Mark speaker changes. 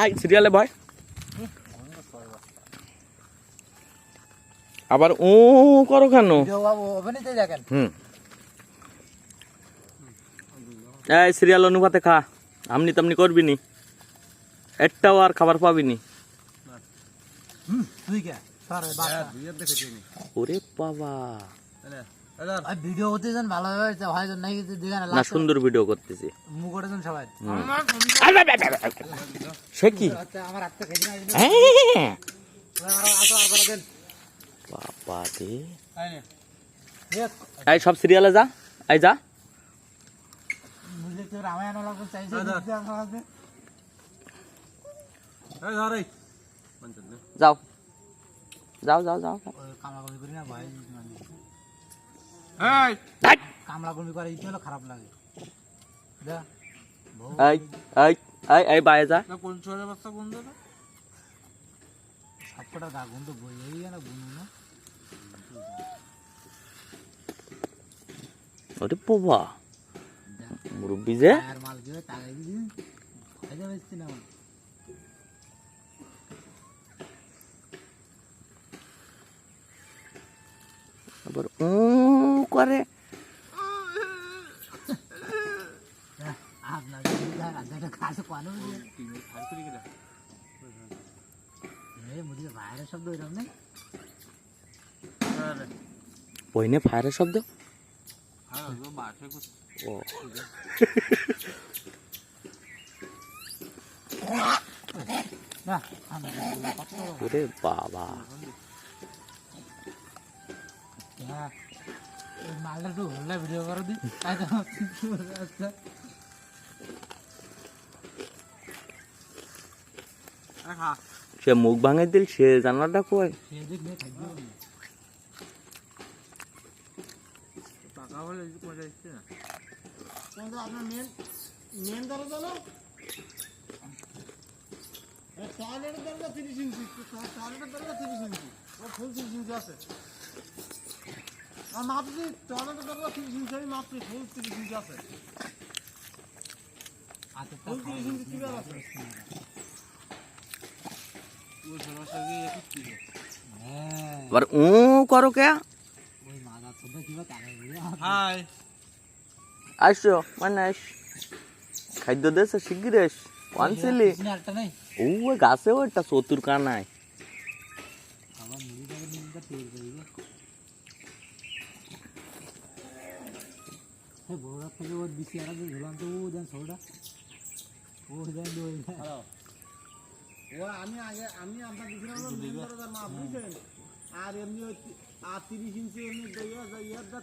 Speaker 1: আয়, সিরিয়ালে আবার ও করো কেন? এই, সিরিয়াল অনুপাতে খা। আমনি তেমনি করবি নি। একটাও আর খাবার পাবি নি।
Speaker 2: হুম, তুই কে সর বাচ্চা।
Speaker 3: দুইয়ের দেখেছি নি
Speaker 1: ওরে বাবা।
Speaker 3: এলে এলে
Speaker 2: আর ভিডিও করতে যান ভালো হবে নাই দেখেন
Speaker 1: না সুন্দর ভিডিও করতেছি।
Speaker 2: মুখ করে সবাই।
Speaker 1: সে কি?
Speaker 2: আমার হাতটা খেয়ে দিন। আর আর আর করে দেন।
Speaker 1: বাবা রে।
Speaker 3: আই নে।
Speaker 2: এক
Speaker 1: এই সব সিরিয়ালে যা। এই যা।
Speaker 2: রামায়ণ লাগবে চাইছে
Speaker 1: যাও। যাও যাও যাও।
Speaker 2: ওই কামলা কমি করি না ভাই
Speaker 3: এই
Speaker 1: ধ্যাৎ।
Speaker 2: করে ইতে হলো খারাপ লাগে। যা।
Speaker 1: এই এই এই এই বাইরে যা।
Speaker 3: কোন ছোড়ের বাচ্চা কোন দাদা
Speaker 2: সবকটা গা গন্ধ বই এই না গুনু না।
Speaker 1: ওরে বাবা। মুরব্বি যে।
Speaker 2: আর মাল কি তাগাই দিছি খাইতে পারছি না আমার।
Speaker 1: আবার ও করে
Speaker 2: যা, আপনার রাজাটা খাসে পানো
Speaker 3: টিমে ফায়ার করে গেলা
Speaker 2: এই মুদি বাইরে শব্দ এরকম নেই
Speaker 3: আরে
Speaker 1: বইনে ফায়ারের শব্দ?
Speaker 3: ও
Speaker 1: ও। ওরে বাবা।
Speaker 2: মালটা একটু ভিডিও করে
Speaker 1: সে মুখ ভাঙে দিল, সে
Speaker 2: না
Speaker 4: আপনার মেন টয়লেটের দরজা তিরিশ ইঞ্চি টয়লেটের তিরিশ ইঞ্চি ফুল তিরিশ ইঞ্চি আছে মাপছি টয়লেটের দরজা তিরিশ ইঞ্চি আমি মাপছি ফুল তিরিশ ইঞ্চি আছে। ফুল তিরিশ ইঞ্চি চিকার আছে?
Speaker 3: ও সমস্যা কি একটু কি
Speaker 2: হ্যাঁ।
Speaker 1: আবার ও করো কে? আসো মানে আস খাদ্য দেশ শিগগির এস আনছিলি ও গাছে ওইটা চতুর কানায়।
Speaker 2: আবার মুড়ি টাকে নিয়ে তেল করি গে হে বড়রা থেকে ওর বিসি আর ঝুলান তো ও দেন সৌটা ও দেন ওই
Speaker 4: ও আমি আগে আমি আপনার দিয়েছিলাম না মেন দরজা মাপ বুঝছেন আর এমনি ওই তি- আর তিরিশ ইঞ্চি এমনি দইয়া যাইয়ার দা